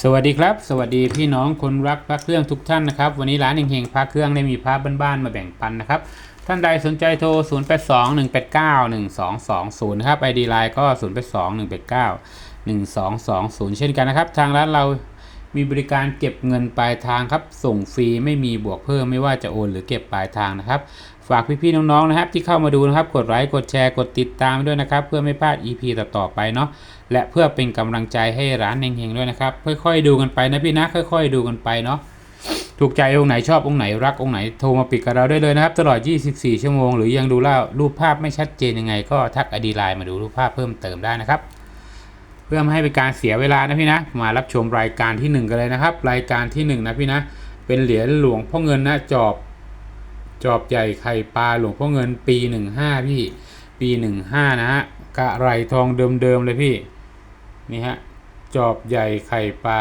สวัสดีครับ สวัสดีพี่น้องคนรักพระเครื่องทุกท่านนะครับ วันนี้ร้านเฮงๆพระเครื่องได้มีพระบ้านๆมาแบ่งปันนะครับ ท่านใดสนใจโทร 0 8 2 1 8 9 1 2 2 0ครับ ID ไลน์ก็ 0 8 2 1 8 9 1 2 2 0 เช่นกันนะครับ ทางร้านเรามีบริการเก็บเงินปลายทางครับ ส่งฟรีไม่มีบวกเพิ่มไม่ว่าจะโอนหรือเก็บปลายทางนะครับ ฝากพี่ๆน้องๆนะครับ ที่เข้ามาดูนะครับ กดไลค์กดแชร์กดติดตามด้วยนะครับ เพื่อไม่พลาด EP ต่อๆไปเนาะและเพื่อเป็นกำลังใจให้ร้านเฮงๆด้วยนะครับ ค่อยๆดูกันไปนะพี่นะค่อย ๆ ดูกันไปเนาะถูกใจองค์ไหนชอบองค์ไหนรักองค์ไหนโทรมาปิดกับเราได้เลยนะครับ ตลอด 24 ชั่วโมง หรือยังดูแล้วรูปภาพไม่ชัดเจนยังไง ก็ทักอดีไลน์มาดูรูปภาพเพิ่มเติมได้นะครับ เพื่อไม่ให้เป็นการเสียเวลานะพี่นะ มารับชมรายการที่หนึ่งกันเลยนะครับ รายการที่หนึ่งนะพี่นะ เป็นเหรียญหลวงพ่อเงินนะจอบ จอบใหญ่ไข่ปลาหลวงพ่อเงินปีหนึ่งห้าพี่ ปีหนึ่งห้านะฮะกะไรทองเดิมๆเลยพี่ นี่ฮะ จอบใหญ่ไข่ปลา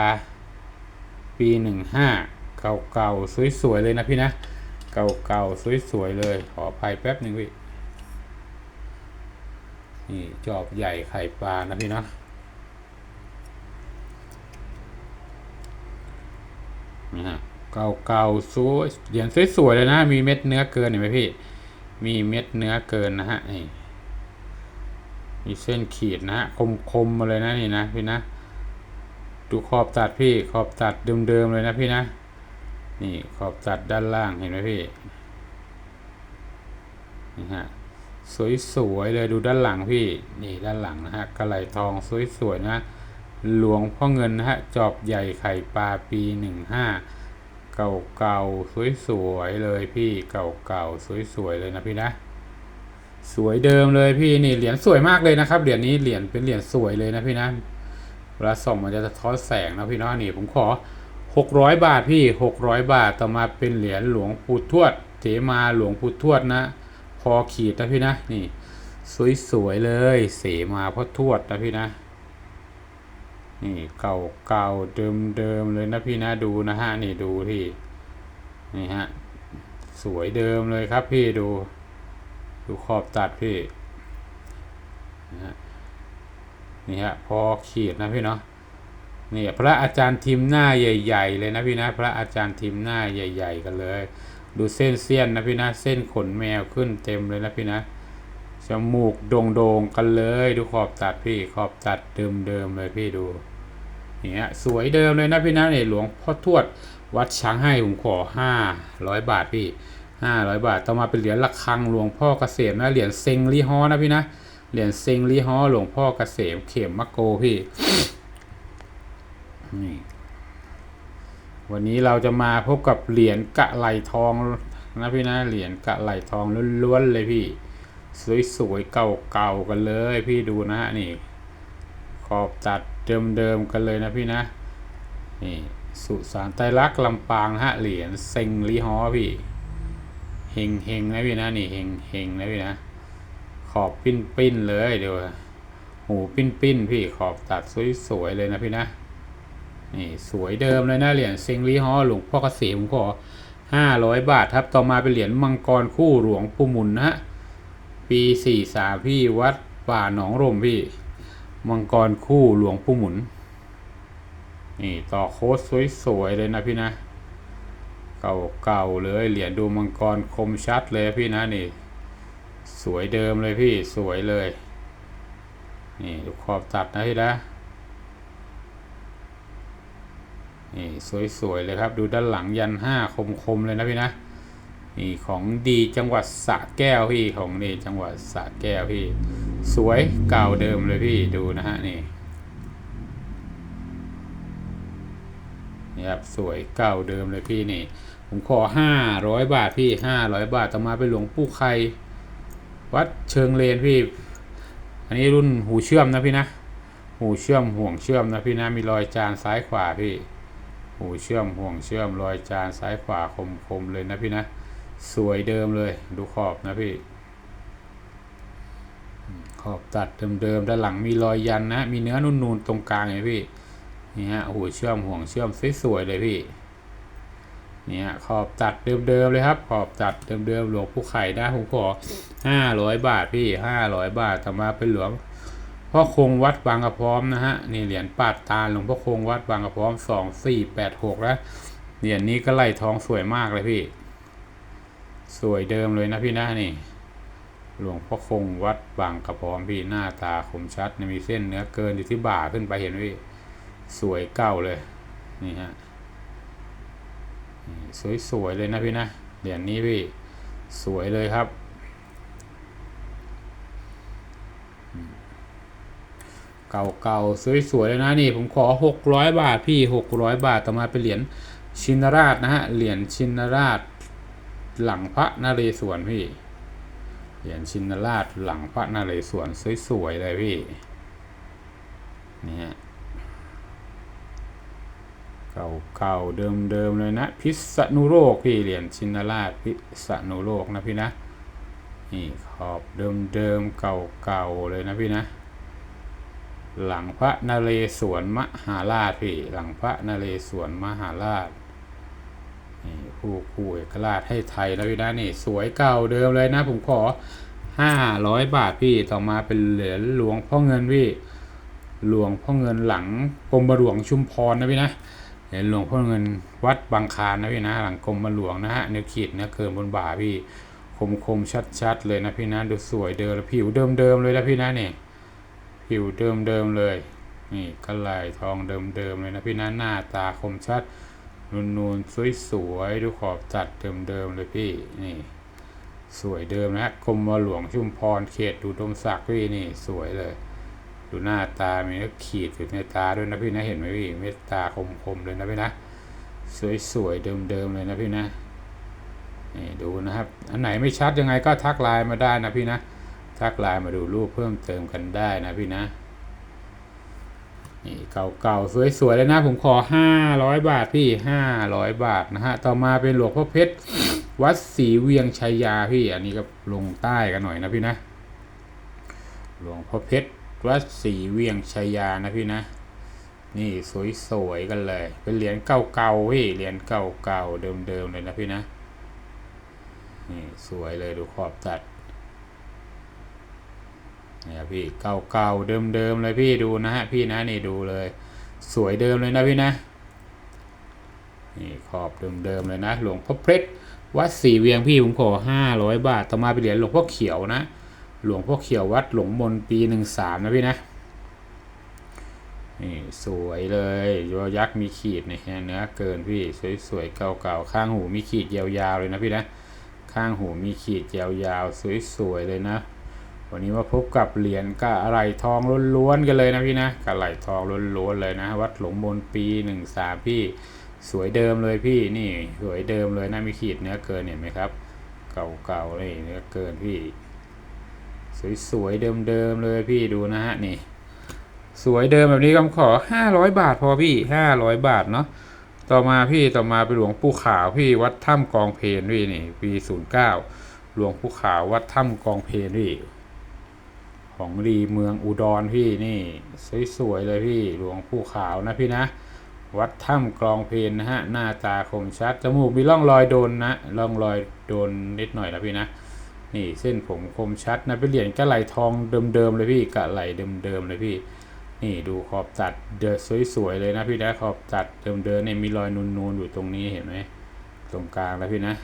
ปีหนึ่งห้าเก่าๆ สวยๆ เลยนะพี่นะ เก่าๆ สวยๆ เลย ขออภัยแป๊บหนึ่งพี่ นี่จอบใหญ่ไข่ปลานะพี่เนาะนี่ฮะ เก่าๆสวยเหรียญสวยๆเลยนะ มีเม็ดเนื้อเกินเห็นไหมพี่ มีเม็ดเนื้อเกินนะฮะนี่มีเส้นขีดนะฮะคมๆมาเลยนะนี่นะพี่นะดูขอบตัดพี่ขอบตัดเดิมๆเลยนะพี่นะ นี่ขอบตัดด้านล่างเห็นไหมพี่นี่ฮะสวยๆเลยดูด้านหลังพี่ นี่ด้านหลังนะฮะกระไหลทองสวยๆนะ หลวงพ่อเงินนะฮะจอบใหญ่ไข่ปลาปีหนึ่งห้า เก่าเก่าๆสวยๆเลยพี่เก่าเก่าๆสวยๆเลยนะพี่นะ สวยเดิมเลยพี่นี่เหรียญสวยมากเลยนะครับเหรียญนี้เหรียญเป็นเหรียญสวยเลยนะพี่นะเวลาส่องมันจะสะท้อนแสงนะพี่เนาะนี่ผมขอหกร้อยบาทพี่หกร้อยบาทต่อมาเป็นเหรียญหลวงปู่ทวดเถมาหลวงปู่ทวดนะ พอขีดนะพี่นะนี่ สวยๆเลย เสมาพ่อทวดนะพี่นะ นี่เก่าเก่าเดิมเดิมเลยนะพี่นะดูนะฮะนี่ดูที่นี่ฮะสวยเดิมเลยครับพี่ดู ดูขอบตัดพี่นะนี่ฮะพอขีดนะพี่เนาะนี่พระอาจารย์ทีมหน้าใหญ่ ๆ เลยนะพี่นะพระอาจารย์ทีมหน้าใหญ่ ๆ กันเลย ดูเส้นเสี้ยนนะพี่นะเส้นขนแมวขึ้นเต็มเลยนะพี่นะ จมูกโด่งๆกันเลยดูขอบตัดพี่ขอบตัดเดิมๆเลยพี่ดูเนี่ยสวยเดิมเลยนะพี่นะเนี่ยหลวงพ่อทวดวัดช้างให้ผมขอห้าร้อยบาทพี่ห้าร้อยบาท ต่อมาเป็นเหรียญระฆังหลวงพ่อเกษมนะเหรียญเซงลีฮอนะพี่นะเหรียญเซงลีฮอหลวงพ่อเกษมเข็มมะโกพี่นี่วันนี้เราจะมาพบกับเหรียญกะไหลทองนะพี่นะเหรียญกะไหลทองล้วนๆเลยพี่ สวยๆเก่าๆกันเลยพี่ดูนะฮะนี่ ขอบตัดเดิมๆกันเลยนะพี่นะ นี่สุสานไตรลักษณ์ลำปางนะฮะเหรียญเซ็งลีฮอพี่เฮงเฮงๆนะพี่นะนี่เฮงเฮงๆนะพี่นะ ขอบปิ้นปิ้นๆเลยเดี๋ยวหูปิ้นปิ้นๆพี่ขอบตัดสวยๆเลยนะพี่นะนี่สวยเดิมเลยนะเหรียญเซ็งลีฮอหลวงพ่อเกษมขอห้าร้อยบาทครับต่อมาเป็นเหรียญมังกรคู่หลวงปู่มุนนะฮะ ปีสี่สาพี่วัดป่าหนองรมพี่ มังกรคู่หลวงปู่หมุน นี่ต่อโค้ดสวยๆเลยนะพี่นะ เก่าๆเลยเหรียญดูมังกรคมชัดเลยพี่นะนี่ สวยเดิมเลยพี่สวยเลย นี่ดูขอบตัดนะพี่นะนี่สวยๆเลยครับ ดูด้านหลังยันห้าคมๆเลยนะพี่นะ นี่ของดีจังหวัดสระแก้วพี่ของดีจังหวัดสระแก้วพี่ สวยเก่าเดิมเลยพี่ดูนะฮะนี่นี่ครับสวยเก่าเดิมเลยพี่นี่ ผมขอห้าร้อยบาทพี่ห้าร้อยบาทต่อมาเป็นหลวงปู่ไข่วัดเชิงเลนพี่ อันนี้รุ่นหูเชื่อมนะพี่นะ หูเชื่อมห่วงเชื่อมนะพี่นะมีรอยจานซ้ายขวาพี่ หูเชื่อมห่วงเชื่อมรอยจานซ้ายขวาคมๆเลยนะพี่นะ สวยเดิมเลยดูขอบนะพี่ ขอบตัดเดิมๆด้านหลังมีรอยยันนะ มีเนื้อนูนๆตรงกลางไงพี่นี่ฮะหูเชื่อมห่วงเชื่อมสวยๆเลยพี่เนี่ยขอบตัดเดิมๆเลยครับ ขอบตัดเดิมๆหลวงผู้ไข่นะผมขอห้าร้อยบาทพี่ห้าร้อยบาทต่อมาเป็นหลวงพ่อคงวัดบางกระพร้อมนะฮะนี่เหรียญปาดตาหลวงพ่อคงวัดบางกระพร้อมสองสี่แปดหกแล้วเหรียญนี้ก็ไล่ทองสวยมากเลยพี่ สวยเดิมเลยนะพี่นะนี่ หลวงพ่อคงวัดบางกระพร้อมพี่หน้าตาคมชัดนะมีเส้นเนื้อเกินอยู่ที่บ่าขึ้นไปเห็นไหมสวยเก้าเลยนี่ฮะนี่สวยๆเลยนะพี่นะเหรียญนี้พี่สวยเลยครับ เก่าๆสวยๆเลยนะนี่ผมขอหกร้อยบาทพี่หกร้อยบาทต่อมาเป็นเหรียญชินราชนะฮะเหรียญชินราช หลังพระนเรศวรพี่เหรียญชินราชหลังพระนเรศวรสวยๆเลยพี่นี่ฮะเก่าๆเดิมๆเลยนะ พิษณุโลกพี่เหรียญชินราชพิษณุโลกนะพี่นะนี่ขอบเดิมๆเก่าๆเลยนะพี่นะ หลังพระนเรศวรมหาราชพี่หลังพระนเรศวรมหาราช นี่ผู้คู่เอกราชให้ไทยนะพี่นะนี่สวยเก่าเดิมเลยนะ ผมขอห้าร้อยบาทพี่ต่อมาเป็นเหรียญหลวงพ่อเงินพี่หลวงพ่อเงินหลังกรมหลวงชุมพรนะพี่นะเหรียญหลวงพ่อเงินวัดบางคานนะพี่นะ หลังกรมหลวงนะฮะเนื้อขีดเนื้อเกินบนบ่าพี่คมคมชัดชัดๆเลยนะพี่นะดูสวยเดิมแล้วผิวเดิมเดิมๆเลยนะพี่นะนี่ผิวเดิมเดิมๆเลย นี่กระไหลทองเดิมเดิมๆเลยนะพี่นะหน้าตาคมชัด นูนนูนสวยๆดูขอบจัดเดิมๆเลยพี่นี่สวยเดิมนะกรมหลวงชุมพรเขตดูดมศักดิ์พี่นี่สวยเลย ดูหน้าตามีขีดอยู่ในตาด้วยนะพี่นะเห็นไหมพี่เม็ดตาคมๆเลยนะพี่นะ สวยสวยๆเดิมเดิมๆเลยนะพี่นะนี่ดูนะครับ อันไหนไม่ชัดยังไงก็ทักไลน์มาได้นะพี่นะ ทักไลน์มาดูรูปเพิ่มเติมกันได้นะพี่นะ นี่เก่าๆสวยๆเลยนะผมขอห้าร้อยบาทพี่ห้าร้อยบาทนะฮะต่อมาเป็นหลวงพ่อเพชรวัดศรีเวียงชัยยาพี่อันนี้ก็ลงใต้กันหน่อยนะพี่นะ หลวงพ่อเพชรวัดศรีเวียงชัยยานะพี่นะ นี่สวยๆกันเลย เป็นเหรียญเก่าๆพี่เหรียญเก่าๆเดิมๆเลยนะพี่นะนี่สวยเลยดูขอบจัด เนี่ยพี่เก่าๆเดิมๆเลยพี่ดูนะฮะพี่นะนี่ดูเลย สวยเดิมเลยนะพี่นะนี่ขอบเดิมๆเลยนะ หลวงพ่อเพชรวัดศรีเวียงพี่ผมขอห้าร้อยบาท ต่อมาเป็นเหรียญหลวงพ่อเขียวนะ หลวงพ่อเขียววัดหลวงมนปีหนึ่งสามนะพี่นะนี่สวยเลยยอยักษ์มีขีดเนี่ยเนื้อเกินพี่สวยๆเก่าๆข้างหูมีขีดยาวๆเลยนะพี่นะข้างหูมีขีดยาวๆสวยๆเลยนะ วันนี้มาพบกับเหรียญกะไหลทองล้วนๆกันเลยนะพี่นะกะไหลทองล้วนๆเลยนะ วัดหลวงมนปีหนึ่งสามพี่สวยเดิมเลยพี่นี่สวยเดิมเลยนะมีขีดเนื้อเกินเห็นไหมครับ เก่าๆเลยเนื้อเกินพี่ สวยๆเดิมๆเลยพี่ดูนะฮะนี่สวยเดิมแบบนี้ก็ขอห้าร้อยบาทพอพี่ห้าร้อยบาทเนาะต่อมาพี่ต่อมาเป็นหลวงปู่ขาวพี่วัดถ้ำกองเพลนพี่นี่ปีศูนย์เก้าหลวงปู่ขาววัดถ้ำกองเพลนพี่ ของดีเมืองอุดรพี่นี่สวยๆเลยพี่หลวงปู่ขาวนะพี่นะ วัดถ้ำกลองเพลนนะฮะหน้าตาคมชัดจมูกมีร่องรอยโดนนะร่องรอยโดนนิดหน่อยนะพี่นะนี่เส้นผมคมชัดนะเป็นเหรียญกะไหลทองเดิมๆเลยพี่กะไหลเดิมๆเลยพี่นี่ดูขอบจัดเดสวยๆเลยนะพี่นะขอบจัดเดิมๆเนี่ยมีรอยนูนๆอยู่ตรงนี้เห็นไหมตรงกลางแล้วพี่นะ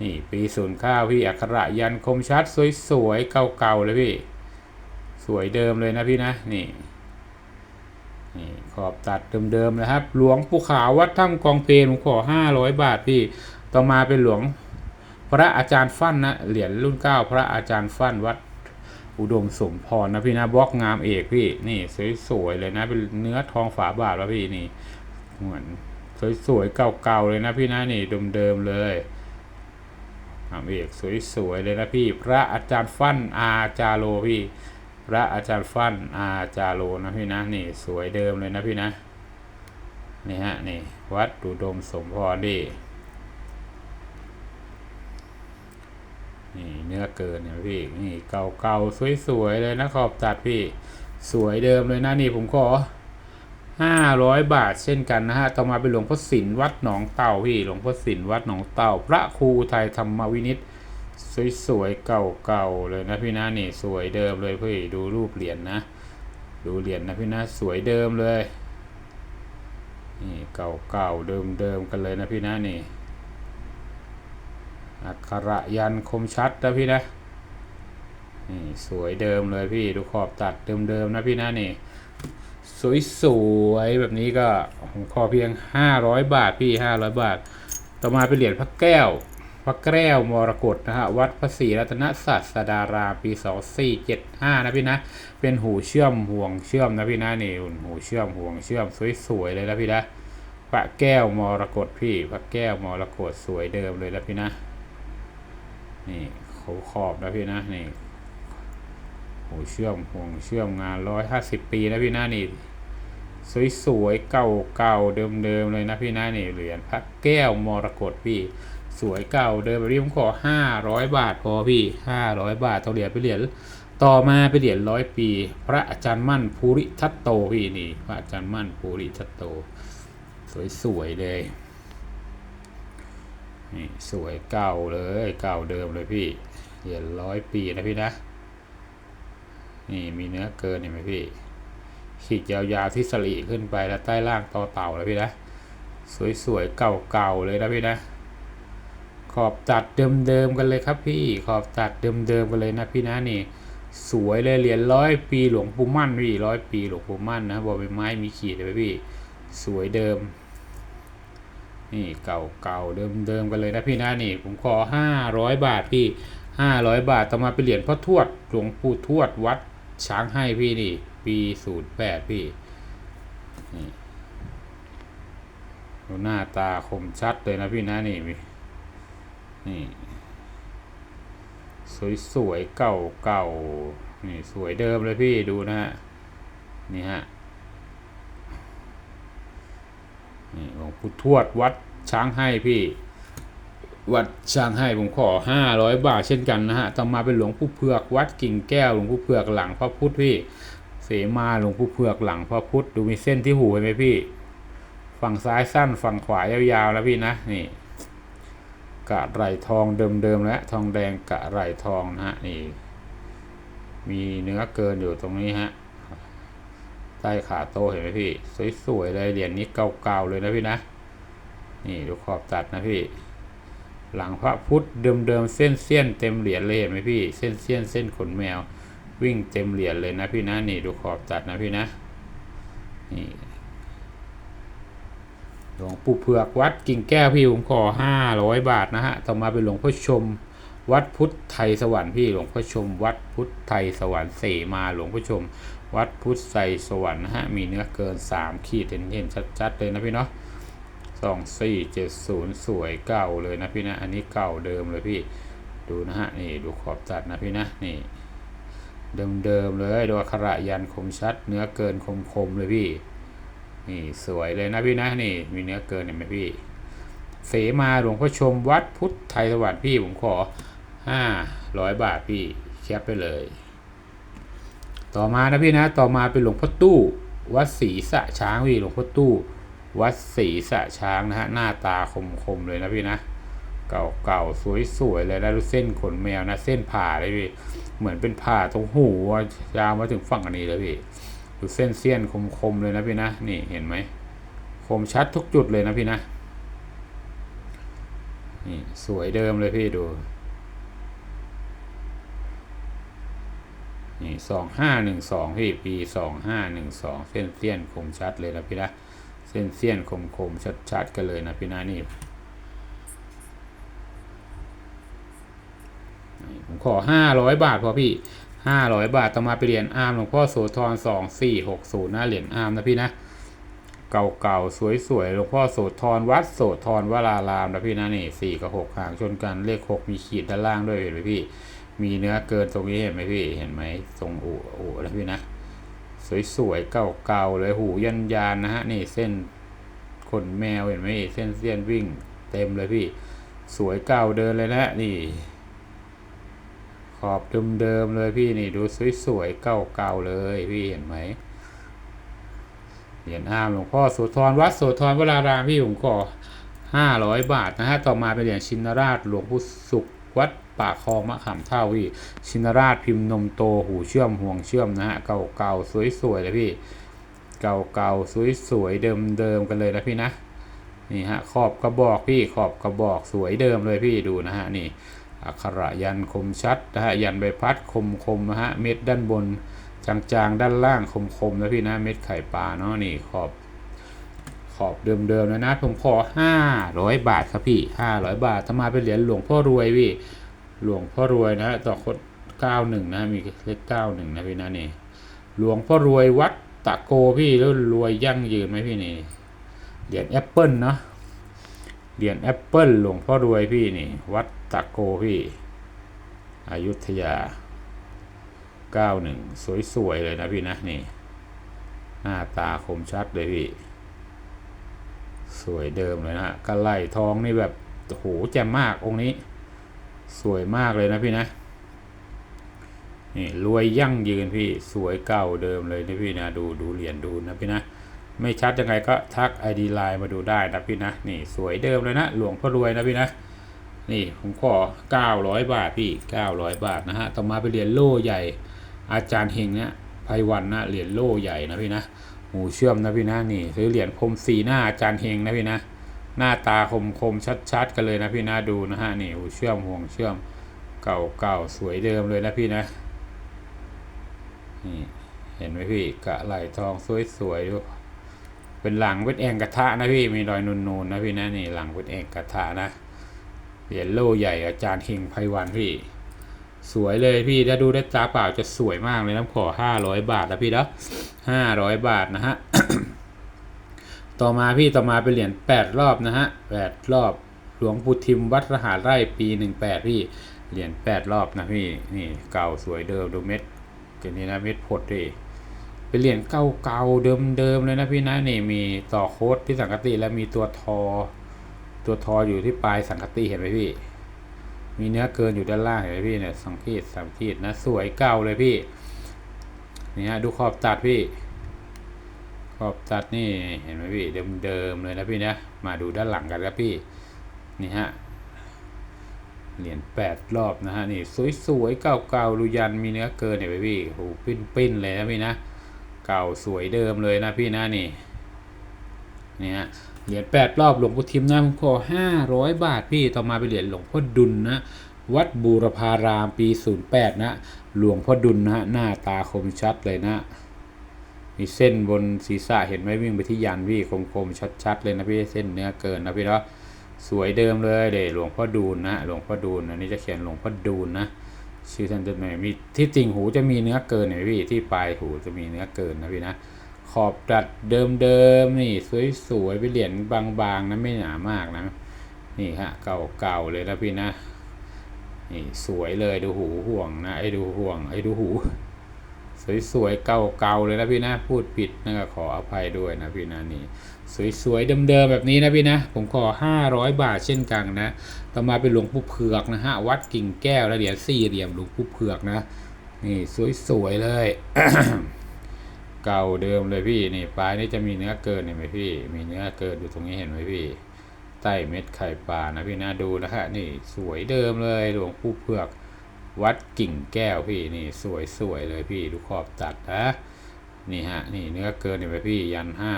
นี่ปีศูนย์ข้าวพี่อักขระยันคมชัดสวยๆเก่าๆเลยพี่ สวยเดิมเลยนะพี่นะนี่นี่ขอบตัดเดิมๆนะครับ หลวงปู่ขาววัดถ้ำกองเพลผมขอห้าร้อยบาทพี่ต่อมาเป็นหลวงพระอาจารย์ฟั่นนะเหรียญรุ่นเก้าพระอาจารย์ฟั่นวัดอุดมสมพรนะพี่นะบล็อกงามเอกพี่นี่สวยๆเลยนะเป็นเนื้อทองฝาบาทแล้วพี่นี่เหมือนสวยๆเก่าๆเลยนะพี่นะนี่เดิมๆเลยงามเอกสวยๆเลยนะพี่ พระอาจารย์ฟั่นอาจาโลพี่ พระอาจารย์ฟั่นอาจาโลนะพี่นะนี่สวยเดิมเลยนะพี่นะนี่ฮะนี่วัดอุดมสมพรพี่นี่เนื้อเกินเนี่ยพี่นี่เก่าๆสวยๆเลยนะขอบตัดพี่สวยเดิมเลยนะนี่ผมขอห้าร้อยบาทเช่นกันนะฮะ ต่อมาเป็นหลวงพ่อศิลวัดหนองเต่าพี่ หลวงพ่อศิลวัดหนองเต่า พระครูไทยธรรมวินิต สวยๆเก่าๆเลยนะพี่นะนี่สวยเดิมเลยพี่ดูรูปเหรียญนะดูเหรียญนะพี่นะสวยเดิมเลยนี่เก่าเก่าเดิมๆกันเลยนะพี่นะนี่อักขระยันคมชัดนะพี่นะนี่สวยเดิมเลยพี่ดูขอบตัดเดิมๆนะพี่นะนี่สวยสวยๆแบบนี้ก็ขอเพียง 500 บาทพี่ 500 บาท ต่อมาเป็นเหรียญพระแก้ว พระแก้วมรกตนะฮะวัดพระศรีรัตนศาสดารามปี 2475 นะพี่นะ เป็นหูเชื่อมห่วงเชื่อมนะพี่นะนี่หูเชื่อมห่วงเชื่อมสวยๆเลยนะพี่นะพระแก้วมรกตพี่พระแก้วมรกตสวยเดิมเลยนะพี่นะนี่เขาขอบนะพี่นะนี่หูเชื่อมห่วงเชื่อมงาน 150 ปีนะพี่นะนี่สวยๆเก่าเก่าๆเดิมๆเลยนะพี่นะนี่เหรียญพระแก้วมรกตพี่ สวยเก่าเดิมแบบนี้ผมขอห้าร้อยบาทพอพี่ห้าร้อยบาทต่อเหรียญไปเหรียญต่อมาไปเหรียญร้อยปี พระอาจารย์มั่นภูริทัตโตพี่นี่ พระอาจารย์มั่นภูริทัตโต สวยๆเลยนี่สวยเก่าเลยเก่าเดิมเลยพี่เหรียญร้อยปีนะพี่นะ นี่มีเนื้อเกินเห็นไหมพี่ ขีดยาวๆที่สลีขึ้นไปแล้วใต้ล่างต่อเต่าเลยพี่นะ สวยๆเก่าๆเลยนะพี่นะ ขอบตัดเดิมๆกันเลยครับพี่ขอบตัดเดิมๆกันเลยนะพี่นะนี่ สวยเลยเหรียญร้อยปีหลวงปู่มั่นพี่ร้อยปีหลวงปู่มั่นนะบอใบไม้มีขีดเลยพี่ สวยเดิม นี่เก่าเก่าเดิมเดิมๆกันเลยนะพี่นะนี่ ผมขอห้าร้อยบาทพี่ห้าร้อยบาทต่อมาเป็นเหรียญพ่อทวดหลวงปู่ทวดวัดช้างให้พี่นี่ ปีศูนย์แปดพี่นี่หน้าตาคมชัดเลยนะพี่นะนี่มี นี่สวยๆเก่าเก่านี่สวยเดิมเลยพี่ดูนะฮะนี่ฮะนี่หลวงปู่ทวดวัดช้างให้พี่ วัดช้างให้ผมขอห้าร้อยบาทเช่นกันนะฮะต่อมาเป็นหลวงปู่เผือกวัดกิ่งแก้วหลวงปู่เผือกหลังพระพุทธพี่เสมาหลวงปู่เผือกหลังพระพุทธดูมีเส้นที่หูเห็นไหมพี่ ฝั่งซ้ายสั้นฝั่งขวายาวๆแล้วพี่นะนี่ กะไหรทองเดิมๆและทองแดงกะไหรทองนะฮะนี่มีเนื้อเกินอยู่ตรงนี้ฮะใต้ขาโตเห็นไหมพี่ สวยๆเลยเหรียญนี้เก่าๆเลยนะพี่นะนี่ดูขอบตัดนะพี่ หลังพระพุทธเดิมๆเส้นเสี้ยนเต็มเหรียญเลยเห็นไหมพี่ เส้นเสี้ยนเส้นขนแมว วิ่งเต็มเหรียญเลยนะพี่นะนี่ดูขอบตัดนะพี่นะนี่ หลวงปู่เผือกวัดกิ่งแก้วพี่ผมขอห้าร้อยบาทนะฮะ ต่อมาเป็นหลวงพ่อชม วัดพุทธไทยสวรรค์พี่หลวงพ่อชม วัดพุทธไทยสวรรค์เสมาหลวงพ่อชม วัดพุทธไทยสวรรค์นะฮะ มีเนื้อเกินสามขีดเห็นเห็นชัดๆเลยนะพี่เนาะสองสี่เจ็ดศูนย์สวยเก่าเลยนะพี่นะ อันนี้เก่าเดิมเลยพี่ ดูนะฮะ นี่ดูขอบตัดนะพี่นะนี่เดิมๆเลยดูอักขระยันคมชัด เนื้อเกินคมๆเลยพี่ นี่สวยเลยนะพี่นะนี่มีเนื้อเกินเห็นไหมพี่ เสมาหลวงพ่อชมวัดพุทธไทยสวัสดิ์พี่ผมขอห้าร้อยบาทพี่แคปไปเลย ต่อมานะพี่นะต่อมาเป็นหลวงพ่อตู้ วัดศรีสะช้างพี่หลวงพ่อตู้ วัดศรีสะช้างนะฮะหน้าตาคมๆเลยนะพี่นะเก่าๆสวยๆเลยแล้วดูเส้นขนแมวนะเส้นผ่าเลยพี่เหมือนเป็นผ่าตรงหูยาวมาถึงฝั่งอันนี้เลยพี่ ดูเส้นเสี้ยนคมๆเลยนะพี่นะนี่เห็นไหมคมชัดทุกจุดเลยนะพี่นะนี่สวยเดิมเลยพี่ดูนี่สองห้าหนึ่งสองพี่ปีสองห้าหนึ่งสองเส้นเสี้ยนคมชัดเลยนะพี่นะเส้นเสี้ยนคมคมชัดชัดๆกันเลยนะพี่นะนี่ผมขอห้าร้อยบาทพอพี่ ห้าร้อยบาท ต่อมาไปเหรียญอาร์มหลวงพ่อโสธรสองสี่หกศูนย์นะเหรียญอาร์มนะพี่นะ เก่าๆ สวยๆ หลวงพ่อโสธรวัดโสธรวรารามนะพี่นะนี่สี่กับหกห่างชนกันเลขหกมีขีดด้านล่างด้วยเห็นไหมพี่ มีเนื้อเกินตรงนี้เห็นไหมพี่ เห็นไหมทรงอูอูนะพี่นะ สวยๆ เก่าๆ เลยหูยันยานนะฮะนี่เส้นขนแมวเห็นไหมเส้นเสี้ยนวิ่งเต็มเลยพี่ สวยเก่าเดินเลยนะนี่ อบเดิมๆเลยพี่นี่ดูสวยๆเก่าๆเลยพี่เห็นไหมเหรียญอาร์มหลวงพ่อโสธรวัดโสธรวรารามพี่ผมขอห้าร้อยบาทนะฮะต่อมาเป็นเหรียญชินราชหลวงพุทธสุขวัดป่าคลองมะขามเท่าพี่ชินราชพิมพ์นมโตหูเชื่อมห่วงเชื่อมนะฮะเก่าเก่าสวยๆเลยพี่เก่าเก่าสวยๆเดิมเดิมๆกันเลยนะพี่นะนี่ฮะขอบกระบอกพี่ขอบกระบอกสวยเดิมเลยพี่ดูนะฮะนี่ อักขระยันคมชัดนะฮะยันใบพัดคมคมนะฮะเม็ดด้านบนจางๆ ด้านล่างคมคมๆนะพี่นะเม็ดไข่ปลาเนาะนี่ขอบขอบเดิมๆนะนะผมขอห้าร้อยบาทครับพี่ห้าร้อยบาทถ้ามาเป็นเหรียญหลวงพ่อรวยพี่หลวงพ่อรวยนะต่อคดเก้าหนึ่งนะมีเลขเก้าหนึ่งนะพี่นะนี่หลวงพ่อรวยวัดตะโกพี่แล้วรวยยั่งยืนไหมพี่นี่เหรียญแอปเปิลเนาะเหรียญแอปเปิลหลวงพ่อรวยพี่นี่ วัด ตะโกพี่อายุธยาเก้าหนึ่งสวย ๆ เลยนะพี่นะ นี่ หน้าตาคมชัดเลยพี่ สวยเดิมเลยนะกระไหล่ทองนี่แบบโอ้โหแจ่มมากองค์นี้ สวยมากเลยนะพี่นะนี่รวยยั่งยืนพี่สวยเก่าเดิมเลยนะพี่นะดูดูเหรียญดูนะพี่นะ ไม่ชัดยังไงก็ทัก ID ไลน์มาดูได้นะพี่นะ นี่สวยเดิมเลยนะ หลวงพ่อรวยนะพี่นะ นี่ผมขอ 900 บาทพี่ 900 บาทนะฮะ ต่อมาไปเหรียญโล่ใหญ่ อาจารย์เฮงเนี่ยไพวันนะเหรียญโล่ใหญ่นะพี่นะหูเชื่อมนะพี่นะนี่ซื้อเหรียญคมสีหน้าอาจารย์เฮงนะพี่นะ หน้าตาคมคมชัดๆกันเลยนะพี่นะดูนะฮะนี่หูเชื่อมห่วงเชื่อมเก่าเก่าสวยเดิมเลยนะพี่นะนี่เห็นไหมพี่กะไหลทองสวยๆดูเป็นหลังเวทแองกระทะนะพี่มีรอยนูนๆนะพี่นะนี่หลังเวทแองกระทะนะ เหรียญโล่ใหญ่อาจารย์เฮงไพวันพี่ สวยเลยพี่ถ้าดูด้ตาเปล่าจะสวยมากเลยนะขอห้าร้อยบาทนะพี่นะห้าร้อยบาทนะฮะ ต่อมาพี่ต่อมาเป็นเหรียญแปดรอบนะฮะแปดรอบหลวงปู่ทิมวัดรหาไร่ปีหนึ่งแปดพี่เหรียญแปดรอบนะพี่นี่เก่าสวยเดิมดูเม็ดเกนี้นะเม็ดพดดิเป็นเหรียญเก่าเก่าเดิมเดิมๆเลยนะพี่นะนี่มีต่อโค้ดที่สังกติแล้วมีตัวทอ ตัวทออยู่ที่ปลายสังกติเห็นไหมพี่ มีเนื้อเกินอยู่ด้านล่างเห็นไหมพี่เนี่ยสองขีดสามขีดนะสวยเก่าเลยพี่นี่ฮะดูขอบตัดพี่ ขอบตัดนี่เห็นไหมพี่เดิมๆเลยนะพี่นะมาดูด้านหลังกันครับพี่นี่ฮะเหรียญแปดรอบนะฮะนี่สวยๆเก่าๆดูยันมีเนื้อเกินเห็นไหมพี่โอ้โหปิ้นๆเลยนะพี่นะ เก่าสวยเดิมเลยนะพี่นะนี่นี่ฮะ เหรียญแปดรอบหลวงปู่ทิมนะผมขอห้าร้อยบาทพี่ต่อมาเป็นเหรียญหลวงพ่อดุลนะ วัดบูรพารามปีศูนย์แปดนะ หลวงพ่อดุลนะฮะหน้าตาคมชัดเลยนะ มีเส้นบนศีรษะเห็นไหมวิ่งไปที่ยันพี่คมๆชัดๆเลยนะพี่เส้นเนื้อเกินนะพี่เนาะสวยเดิมเลยเดหลวงพ่อดูลนะหลวงพ่อดูลอันนี้จะเขียนหลวงพ่อดูลนะชื่อท่านจะไหนมีที่จริงหูจะมีเนื้อเกินเนไหมพี่ที่ปลายหูจะมีเนื้อเกินนะพี่นะ ขอบดัดเดิมๆนี่สวยๆไปเหรียญบางๆนะไม่หนามากนะ นี่ฮะเก่าๆเลยนะพี่นะ นี่สวยเลยดูหูห่วงนะไอ้ดูห่วงไอ้ดูหู สวยๆเก่าๆเลยนะพี่นะ พูดผิดนะก็ขออภัยด้วยนะพี่นะนี่สวยๆเดิมๆแบบนี้นะพี่นะ ผมขอ 500 บาทเช่นกันนะ ต่อมาเป็นหลวงปู่เผือกนะฮะวัดกิ่งแก้วและเหรียญสี่เหลี่ยมหลวงปู่เผือกนะ นี่สวยๆเลย เก่าเดิมเลยพี่นี่ปลายนี่จะมีเนื้อเกินเห็นไหมพี่ มีเนื้อเกินอยู่ตรงนี้เห็นไหมพี่ใต้เม็ดไข่ปลานะพี่นะดูนะฮะนี่สวยเดิมเลยหลวงปู่เผือกวัดกิ่งแก้วพี่นี่สวยสวยเลยพี่ดูขอบตัดนะนี่ฮะนี่เนื้อเกินเห็นไหมพี่ยันห้า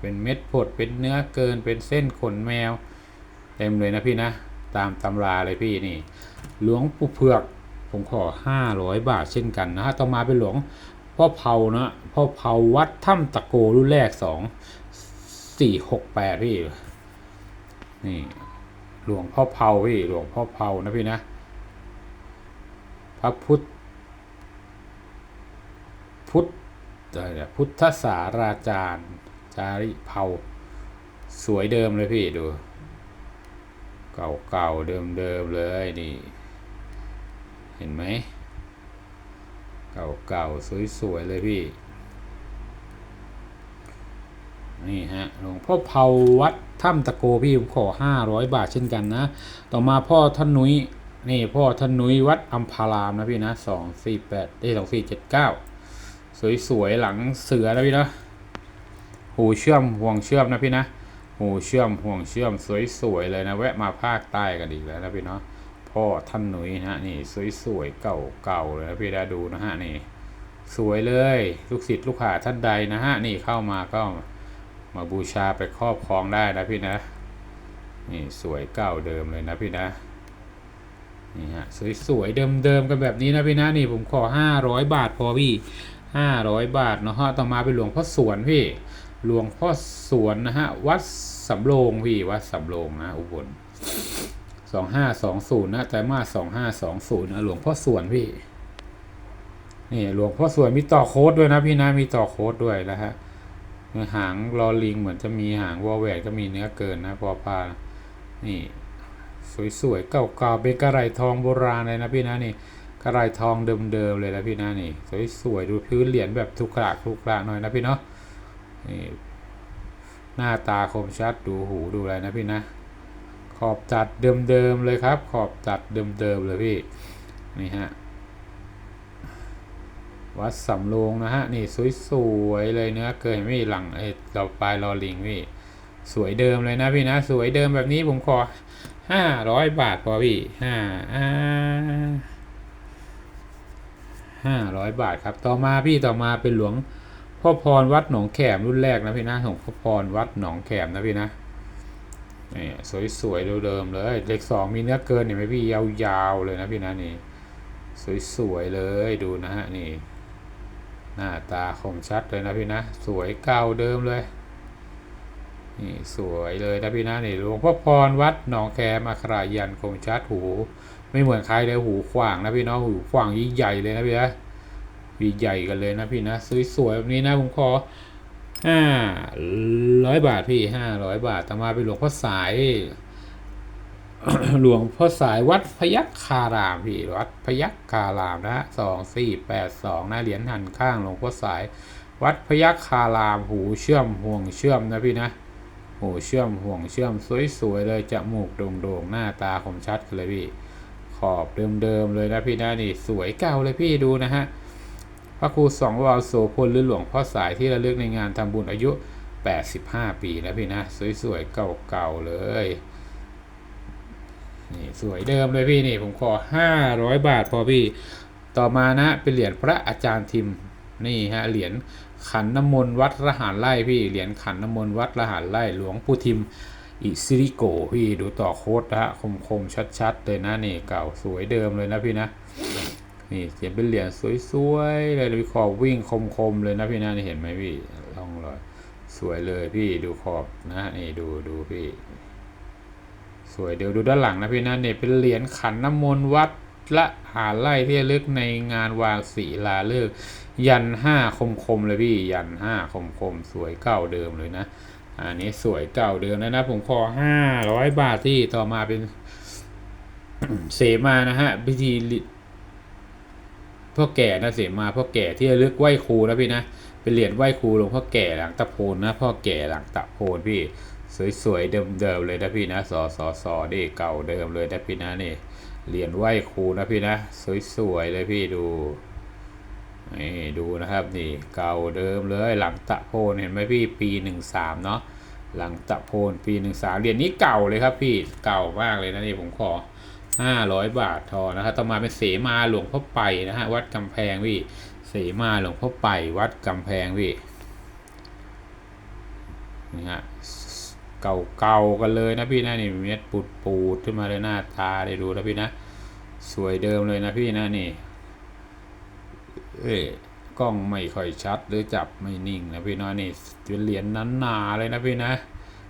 เป็นเม็ดผดเป็นเนื้อเกินเป็นเส้นขนแมวเต็มเลยนะพี่นะตามตำราเลยพี่นี่หลวงปู่เผือกผมขอห้าร้อยบาทเช่นกันนะฮะต่อมาเป็นหลวง พ่อเผานะพ่อเผาวัดถ้ำตะโกรุ่นแรกสองสี่หกแปดพี่นี่หลวงพ่อเผาพี่หลวงพ่อเผานะพี่นะ พระพุทธพุทธอะไรพุทธสาราจารย์จาริเผาสวยเดิมเลยพี่ดู เก่าเก่าเดิมเดิมๆเลยนี่ เห็นไหม เก่าเก่าสวยสวย ๆ เลยพี่ นี่ฮะ หลวงพ่อเผาวัดถ้ำตะโกพี่ผมขอห้าร้อยบาทเช่นกันนะ ต่อมาพ่อท่านนุ้ยนี่พ่อท่านนุ้ยวัดอัมพารามนะพี่นะสองสี่แปดได้สองสี่เจ็ดเก้าสวยๆหลังเสือนะพี่นะหูเชื่อมห่วงเชื่อมนะพี่นะหูเชื่อมห่วงเชื่อมสวยๆเลยนะแวะมาภาคใต้กันอีกแล้วนะพี่เนาะ พ่อท่านหนุ่ยนะฮะนี่สวยๆเก่าๆเลยนะพี่ได้ดูนะฮะนี่สวยเลยลูกศิษย์ลูกหาท่านใดนะฮะนี่เข้ามาก็มาบูชาไปครอบครองได้นะพี่นะนี่สวยเก่าเดิมเลยนะพี่นะนี่ฮะสวยๆเดิมๆกันแบบนี้นะพี่นะนี่ผมขอห้าร้อยบาทพอพี่ห้าร้อยบาทเนาะฮะต่อมาเป็นหลวงพ่อสวนพี่หลวงพ่อสวนนะฮะวัดสำโรงพี่วัดสำโรงนะอุบล สองห้าสองศูนย์นะแต่มาสองห้าสองศูนย์นะหลวงพ่อส่วนพี่นี่หลวงพ่อส่วนมีต่อโค้ดด้วยนะพี่นะมีต่อโค้ดด้วยนะฮะหางลอลิงเหมือนจะมีหางวอลแหวนก็มีเนื้อเกินนะพอพานี่สวยๆเก่าๆเป็นกระไรทองโบราณเลยนะพี่นะนี่กระไรทองเดิมๆเลยนะพี่นะนี่สวยๆดูพื้นเหรียญแบบทุกขระทุกขระหน่อยนะพี่เนาะนี่หน้าตาคมชัดดูหูดูอะไรนะพี่นะ ขอบจัดเดิมๆเลยครับ ขอบจัดเดิมๆเลยพี่นี่ฮะวัดสำโรงนะฮะนี่สวยๆเลยเนื้อเกินไม่หลังไอ้เราปลายรอลิงพี่สวยเดิมเลยนะพี่นะ สวยเดิมแบบนี้ผมขอห้าร้อยบาทพอพี่ห้าห้าร้อยบาทครับ ต่อมาพี่ต่อมาเป็นหลวงพ่อพรวัดหนองแขมรุ่นแรกนะพี่นะหลวงพ่อพรวัดหนองแขมนะพี่นะ นี่สวยๆเดิมๆเลยเลขสองมีเนื้อเกินเห็นไหมพี่ยาวๆเลยนะพี่นะนี่สวยๆเลยดูนะฮะนี่ หน้าตาคมชัดเลยนะพี่นะ สวยเก่าเดิมเลยนี่สวยเลยนะพี่นะนี่หลวงพ่อพรวัดหนองแคมอัครายันคมชัดหู ไม่เหมือนใครเลยหูขวางนะพี่เนาะหูขวางยิ่งใหญ่เลยนะพี่นะใหญ่กันเลยนะพี่นะสวยๆแบบนี้นะผมขอ ห้าร้อยบาทพี่ห้าร้อยบาทต่อมาเป็นหลวงพ่อสาย หลวงพ่อสายวัดพยัคฆารามพี่วัดพยัคฆารามนะสองสี่แปดสองหน้าเหรียญหันข้างหลวงพ่อสาย วัดพยัคฆารามหูเชื่อมห่วงเชื่อมนะพี่นะหูเชื่อมห่วงเชื่อมสวยๆเลยจมูกโด่งๆหน้าตาคมชัดเลยพี่ขอบเดิมๆเลยนะพี่นะนี่สวยเก่าเลยพี่ดูนะฮะ ระครูสองวาโสพลหรือหลวงพ่อสายที่ระลึกในงานทำบุญอายุ 85 ปีนะพี่นะ สวยๆ เก่าๆ เลย นี่สวยเดิมเลยพี่นี่ผมขอ 500 บาทพอพี่ ต่อมานะเป็นเหรียญพระอาจารย์ทิมนี่ฮะเหรียญขันน้ำมนต์วัดระหารไร่พี่เหรียญขันน้ำมนต์วัดระหารไร่หลวงปู่ทิมอิซิริโกพี่ดูต่อโคตรนะฮะคมๆชัดๆเลยนะนี่เก่าสวยเดิมเลยนะพี่นะ นี่เขียเป็นเหรียญสวยๆเลยขอบวิ่งคมๆเลยนะพี่นะนี่เห็นไหมพี่ล่องรอยสวยเลยพี่ดูขอบนะนี่ดูดูพี่ สวยเดี๋ยวดูด้านหลังนะพี่นะเนี่ยเป็นเหรียญขันน้ำมนต์วัดละหาไล่ที่ลึกในงานวางศิลาฤกษ์ยันห้าคมคมๆเลยพี่ ยันห้าคมคมๆสวยเก่าเดิมเลยนะอันนี้สวยเก่าเดิมนะนะ ผมขอห้าร้อยบาทที่ต่อมาเป็นเสมานะฮะพิธีลิ พ่อแก่นะเสมาพ่อแก่ที่ระลึกไหว้ครูนะพี่นะเป็นเหรียญไหว้ครูหลวงพ่อแก่หลังตะโพนนะพ่อแก่หลังตะโพนพี่ สวยๆเดิมๆเลยนะพี่นะสอสอสอดีเก่าเดิมเลยนะพี่นะนี่เหรียญไหว้ครูนะพี่นะสวยๆเลยพี่ดูนี่ดูนะครับนี่เก่าเดิมเลยหลังตะโพนเห็นไหมพี่ปีหนึ่งสามเนาะหลังตะโพนปีหนึ่งสามเหรียญนี้เก่าเลยครับพี่เก่ามากเลยนะนี่ผมขอ ห้าร้อยบาททอนะครับ ต่อมาเป็นเสมาหลวงพ่อไปนะฮะ วัดกำแพงพี่ เสมาหลวงพ่อไป วัดกำแพงพี่ นี่ฮะ เก่าๆกันเลยนะพี่นะนี่เม็ดปูดปูดขึ้นมาเลยหน้าตาได้ดูนะพี่นะ สวยเดิมเลยนะพี่นะนี่ เอ้ยกล้องไม่ค่อยชัดหรือจับไม่นิ่งนะพี่นะนี่เป็นเหรียญนั้นหนาเลยนะพี่นะ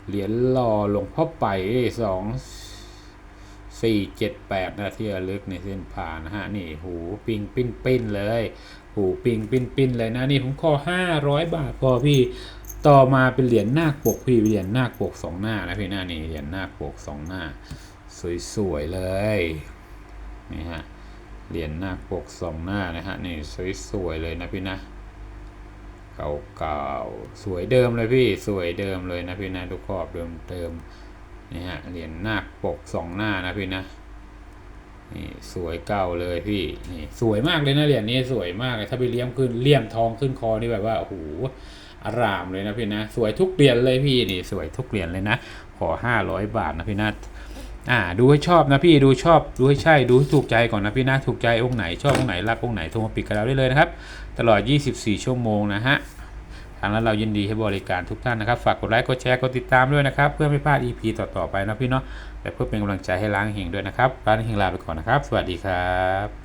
เหรียญหล่อหลวงพ่อไปสอง สี่เจ็ดแปดนะที่ระลึกในเส้นผ่านนะฮะนี่หูปิงปิ้นปิ้นเลยหูปิงปิ้นปิ้นเลยนะนี่ผมขอห้าร้อยบาทพอพี่ต่อมาเป็นเหรียญนาคปกพี่เหรียญนาคปกสองหน้านะพี่หน้านี่เหรียญนาคปกสองหน้า สวยๆเลยนี่ฮะเหรียญนาคปกสองหน้านะฮะนี่สวยๆเลยนะพี่นะเก่าๆสวยเดิมเลยพี่สวยเดิมเลยนะพี่นะทุกขอบเดิมเดิม นี่ฮะเหรียญหน้าปกสองหน้านะพี่นะนี่สวยเก่าเลยพี่นี่สวยมากเลยนะเหรียญนี้สวยมากเลยถ้าไปเลี่ยมขึ้นเลี่ยมทองขึ้นคอนี่แบบว่าโอ้โหอารามเลยนะพี่นะ สวยทุกเหรียญเลยพี่นี่สวยทุกเหรียญเลยนะขอห้าร้อยบาทนะพี่นะอ่าดูให้ชอบนะพี่ดูชอบดูให้ใช่ดูให้ถูกใจก่อนนะพี่นะถูกใจองค์ไหนชอบองค์ไหนรักองค์ไหนโทรมาปิดกับเราได้เลยนะครับ ตลอด 24 ชั่วโมงนะฮะางร้านเรายินดีให้บริการทุกท่านนะครับ ฝากกดไลค์ กดแชร์ กดติดตามด้วยนะครับ เพื่อไม่พลาด EP ต่อ ๆ ไปนะพี่เนาะและเพื่อเป็นกำลังใจให้ร้านเฮงด้วยนะครับ ร้านเฮงลาไปก่อนนะครับ สวัสดีครับ